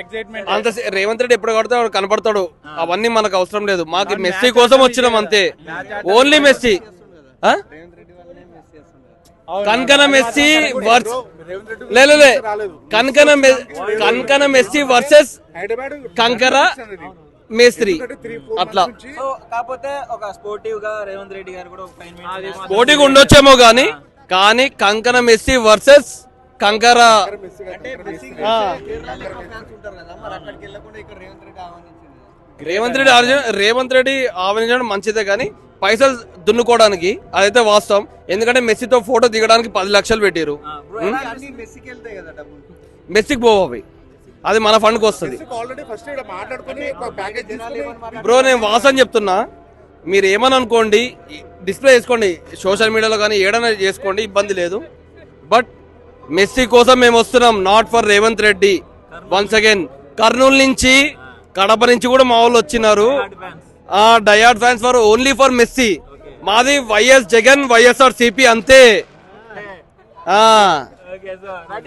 Excitement అంత రేవంత్ రెడ్డి ఎప్పుడు కడితే వాడు కనపడతాడు. అవన్నీ మనకు అవసరం లేదు. మాకు మెస్సీ కోసం వచ్చినాం అంతే. Only Messi. ఆ? కనకన మెస్సీ వర్స్ లే లే, లే. కనకన కనకన మెస్సీ వర్సెస్ కంకర మేస్త్రి. అట్లా. సో కాకపోతే ఒక స్పోర్టివ్గా రేవంత్ రెడ్డి గారు కూడా పోటీగా ఉండొచ్చేమో గానీ కానీ కంకన మెస్సీ వర్సెస్ కంకర. రేవంత్ రెడ్డి ఆలోచన- రేవంత్ రెడ్డి ఆహ్వానించడం మంచిదే కానీ పైసలు దున్నుకోవడానికి అదైతే వాస్తవం. ఎందుకంటే మెస్సీతో ఫోటో దిగడానికి పది లక్షలు పెట్టారు మెస్సీకి పోవు అవి. అది మన ఫండ్కి వస్తుంది. ఆల్రెడీ ఫస్ట్ ఇక్కడ మాట్లాడుకుని ఒక ప్యాకేజ్ తీసుకుని బ్రో నేను వాసన చెప్తున్నా. మీరు ఏమని అనుకోండి డిస్ప్లే చేసుకోండి సోషల్ మీడియాలో కానీ ఏడైనా చేసుకోండి ఇబ్బంది లేదు. బట్ మెస్సీ కోసం మేము వస్తున్నాం. Not for Revanth Reddy. Once again Kurnool నుంచి కడప నుంచి కూడా మా వాళ్ళు వచ్చినారు. డయాడ్ fans for only for Messi. మాది వైఎస్ జగన్ వైఎస్ఆర్ సిపి అంతే.